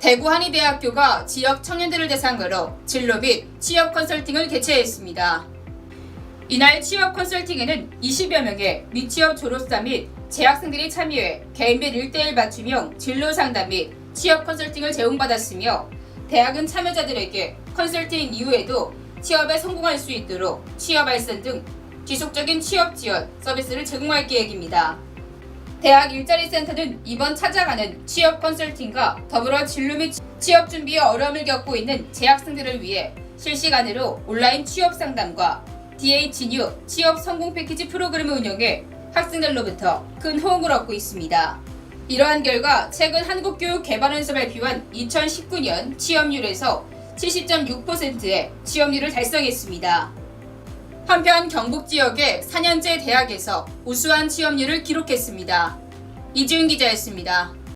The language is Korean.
대구 한의대학교가 지역 청년들을 대상으로 진로 및 취업 컨설팅을 개최했습니다. 이날 취업 컨설팅에는 20여 명의 미취업 졸업자 및 재학생들이 참여해 개인별 1대1 맞춤형 진로 상담 및 취업 컨설팅을 제공받았으며 대학은 참여자들에게 컨설팅 이후에도 취업에 성공할 수 있도록 취업 알선 등 지속적인 취업 지원 서비스를 제공할 계획입니다. 대학 일자리 센터는 이번 찾아가는 취업 컨설팅과 더불어 진로 및 취업 준비에 어려움을 겪고 있는 재학생들을 위해 실시간으로 온라인 취업 상담과 DH 뉴 취업 성공 패키지 프로그램을 운영해 학생들로부터 큰 호응을 얻고 있습니다. 이러한 결과 최근 한국교육개발원에서 발표한 2019년 취업률에서 70.6%의 취업률을 달성했습니다. 한편 경북 지역의 4년제 대학에서 우수한 취업률을 기록했습니다. 이지훈 기자였습니다.